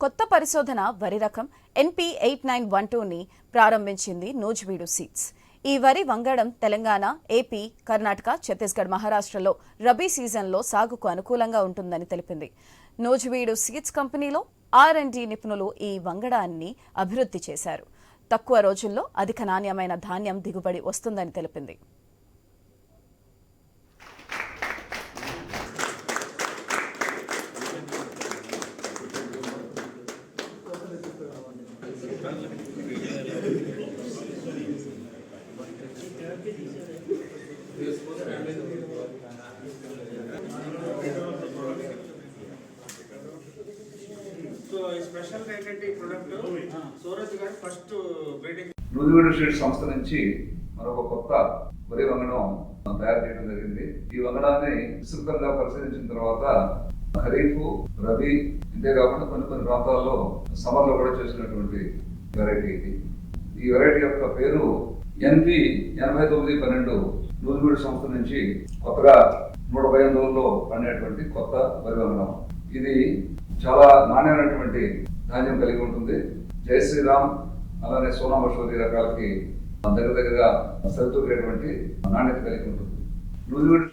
కొత్త పరిశోధన వరి రకం ఎన్పి ఎయిట్ నైన్ వన్ టూని ప్రారంభించింది నూజివీడు సీడ్స్. ఈ వరి వంగడం తెలంగాణ ఏపీ కర్ణాటక ఛత్తీస్గఢ్ మహారాష్ట్రలో రబీ సీజన్లో సాగుకు అనుకూలంగా ఉంటుందని తెలిపింది. నూజివీడు సీడ్స్ కంపెనీలో ఆర్ అండ్ డి నిపుణులు ఈ వంగడాన్ని అభివృద్ధి చేశారు. తక్కువ రోజుల్లో అధిక నాణ్యమైన ధాన్యం దిగుబడి వస్తుందని తెలిపింది. నూజివీడు స్వీట్ సంస్థ నుంచి మరొక కొత్త వరి వంగడం తయారు చేయడం జరిగింది. ఈ వంగడాన్ని విస్తృతంగా పరిశీలించిన తర్వాత ఖరీఫ్ రబీ ఇంతే కాకుండా కొన్ని కొన్ని ప్రాంతాల్లో సమర్లో కూడా చేసినటువంటి వెరైటీ ఇది. ఈ వెరైటీ యొక్క పేరు ఎన్పి ఎనభై తొమ్మిది పన్నెండు నూజివీడు సంస్థ నుంచి కొత్తగా నూట పై రోజుల్లో పండేటువంటి కొత్త వరి వంగడం ఇది చాలా నాణ్యమైనటువంటి ధాన్యం కలిగి ఉంటుంది. జై శ్రీరామ్ అలానే సోనా మసూరి రకాలకి దగ్గర దగ్గరగా సరితూగేటువంటి నాణ్యత కలిగి ఉంటుంది. నూజివీడు